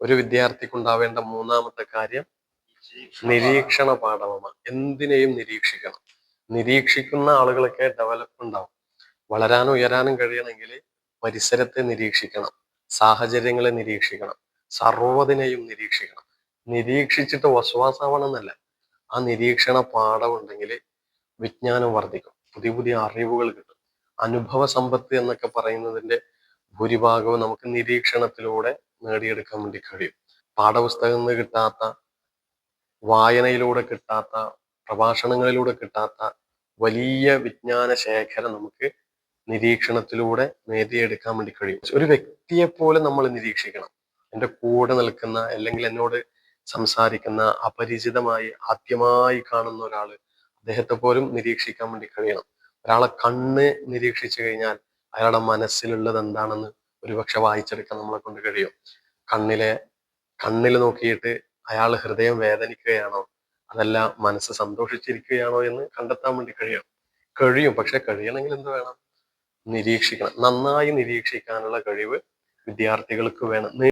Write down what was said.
ഒരു വിദ്യാർത്ഥിക്ക് ഉണ്ടാവേണ്ട മൂന്നാമത്തെ കാര്യം നിരീക്ഷണ പാഠമാണ്. എന്തിനേയും നിരീക്ഷിക്കണം. നിരീക്ഷിക്കുന്ന ആളുകളൊക്കെ ഡെവലപ്പ് ഉണ്ടാവും. വളരാനും ഉയരാനും കഴിയണമെങ്കിൽ പരിസരത്തെ നിരീക്ഷിക്കണം. സാഹചര്യങ്ങളെ നിരീക്ഷിക്കണം. സർവതിനെയും നിരീക്ഷിക്കണം. നിരീക്ഷിച്ചിട്ട് വസ്വാസാവണമെന്നല്ല. ആ നിരീക്ഷണ പാഠം ഉണ്ടെങ്കിൽ വിജ്ഞാനം വർദ്ധിക്കും. പുതിയ പുതിയ അറിവുകൾ കിട്ടും. അനുഭവ സമ്പത്ത് എന്നൊക്കെ പറയുന്നതിന്റെ ഭൂരിഭാഗവും നമുക്ക് നിരീക്ഷണത്തിലൂടെ നേടിയെടുക്കാൻ വേണ്ടി കഴിയും. പാഠപുസ്തകത്തിൽ നിന്ന് കിട്ടാത്ത വായനയിലൂടെ കിട്ടാത്ത പ്രഭാഷണങ്ങളിലൂടെ കിട്ടാത്ത വലിയ വിജ്ഞാന ശേഖരം നമുക്ക് നിരീക്ഷണത്തിലൂടെ നേടിയെടുക്കാൻ വേണ്ടി കഴിയും. ഒരു വ്യക്തിയെ പോലെ നമ്മൾ നിരീക്ഷിക്കണം. എന്റെ കൂടെ നിൽക്കുന്ന അല്ലെങ്കിൽ എന്നോട് സംസാരിക്കുന്ന അപരിചിതമായി ആദ്യമായി കാണുന്ന ഒരാൾ അദ്ദേഹത്തെ പോലും നിരീക്ഷിക്കാൻ വേണ്ടി കഴിയണം. ഒരാളെ കണ്ണ് നിരീക്ഷിച്ചു കഴിഞ്ഞാൽ അയാളുടെ മനസ്സിലുള്ളത് എന്താണെന്ന് ഒരുപക്ഷെ വായിച്ചെടുക്കാൻ നമ്മളെ കൊണ്ട് കഴിയും. കണ്ണിലെ കണ്ണിൽ നോക്കിയിട്ട് അയാൾ ഹൃദയം വേദനിക്കുകയാണോ? അതല്ല മനസ്സ് സന്തോഷിച്ചിരിക്കുകയാണോ എന്ന് കണ്ടെത്താൻ വേണ്ടി കഴിയും. കഴിയും. പക്ഷെ കഴിയണമെങ്കിൽ എന്ത് വേണം? നിരീക്ഷിക്കണം. നന്നായി നിരീക്ഷിക്കാനുള്ള കഴിവ് വിദ്യാർത്ഥികൾക്ക് വേണം.